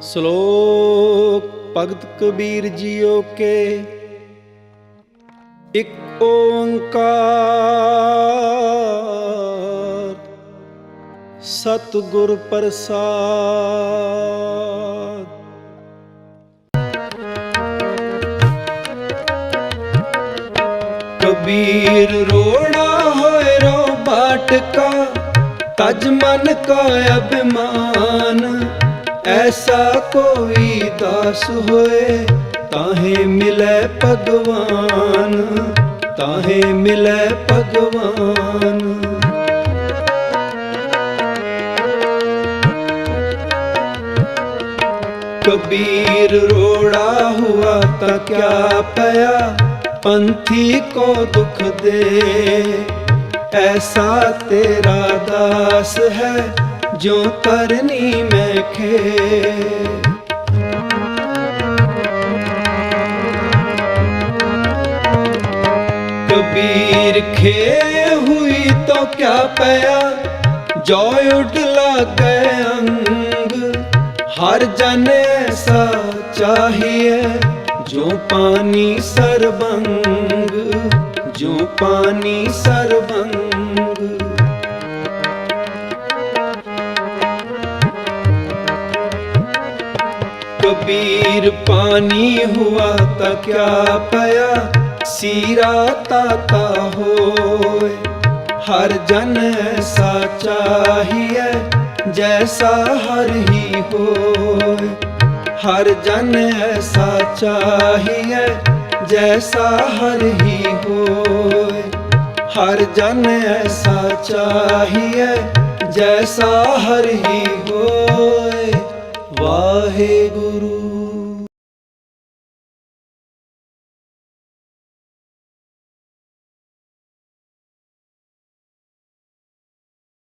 ਸ਼ਲੋਕ ਭਗਤ ਕਬੀਰ ਜੀਓ ਕੇ। ਇੱਕ ਓੰਕਾਰ, ਸਤਿਗੁਰ ਪ੍ਰਸਾਦ। ਕਬੀਰ ਰੋਣਾ ਹੋਏ ਰੋ ਬਾਟਕਾ, ਤਜ ਮਨ ਕਾ ਅਭਿਮਾਨ। ਐਸਾ ਕੋਈ ਦਾਸ ਹੋਏ ਤਾਹੇ ਮਿਲੇ ਭਗਵਾਨ ਤਾਹੇ ਮਿਲੇ ਭਗਵਾਨ ਕਬੀਰ ਰੋੜਾ ਹੁਆ ਤਾਂ ਕਿਆ ਪਿਆ ਪੰਥੀ ਕੋ ਦੁਖ ਦੇ ਐਸਾ ਤੇਰਾ ਦਾਸ ਹੈ जो करनी में खे कबीर खे हुई तो क्या पया जो उडला गए अंग हर जन ऐसा चाहिए जो पानी सरबंग जो पानी सरबंग कबीर पानी हुआ ता क्या पया सीरा ताता होए हर जन ऐसा चाहिए जैसा हर ही होए हर जन ऐसा चाहिए जैसा हर ही होए हर जन ऐसा चाहिए जैसा हर ही होए वाहे गुरु